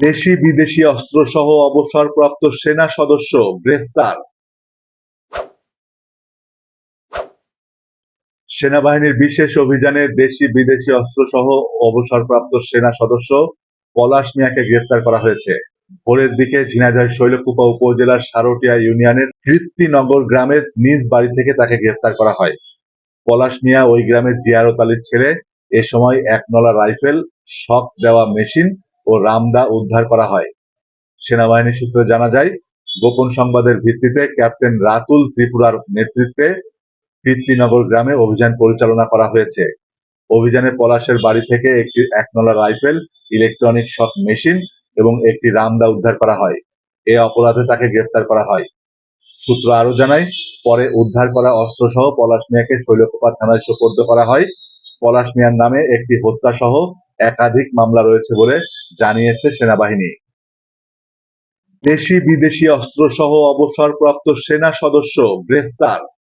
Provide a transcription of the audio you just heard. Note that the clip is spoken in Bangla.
দেশি বিদেশি অস্ত্রসহ অবসরপ্রাপ্ত সেনা সদস্য গ্রেফতার। সেনাবাহিনীর বিশেষ অভিযানে দেশি বিদেশি অস্ত্রসহ অবসরপ্রাপ্ত সেনা সদস্য পলাশ মিয়াকে গ্রেফতার করা হয়েছে। ভোরের দিকে ঝিনাইদহ শৈলকুপা উপজেলার সারটিয়া ইউনিয়নের কৃত্তিনগর গ্রামের নিজ বাড়ি থেকে তাকে গ্রেফতার করা হয়। পলাশ মিয়া ওই গ্রামের জিয়ারত আলীর ছেলে, এ সময় এক নলা রাইফেল, শক দেওয়া মেশিন ও রামদা উদ্ধার করা হয়। সেনাবাহিনী সূত্রে জানা যায়, গোপন সংবাদের ভিত্তিতে ক্যাপ্টেন রাতুল ত্রিপুরার নেতৃত্বে কীর্তিনগর গ্রামে অভিযান পরিচালনা করা হয়েছে। অভিযানে পলাশের বাড়ি থেকে একটি একনলা রাইফেল, ইলেকট্রনিক শক মেশিন এবং একটি রামদা উদ্ধার করা হয়। এ অপরাধে তাকে গ্রেফতার করা হয়। সূত্র আরও জানায়, পরে উদ্ধার করা অস্ত্রসহ পলাশ মিয়াকে শৈলকুপা থানায় সোপর্দ করা হয়। পলাশ মিয়ার নামে একটি হত্যা সহ একাধিক মামলা রয়েছে বলে জানিয়েছে সেনাবাহিনী। দেশি বিদেশি অস্ত্রসহ অবসরপ্রাপ্ত সেনা সদস্য গ্রেফতার।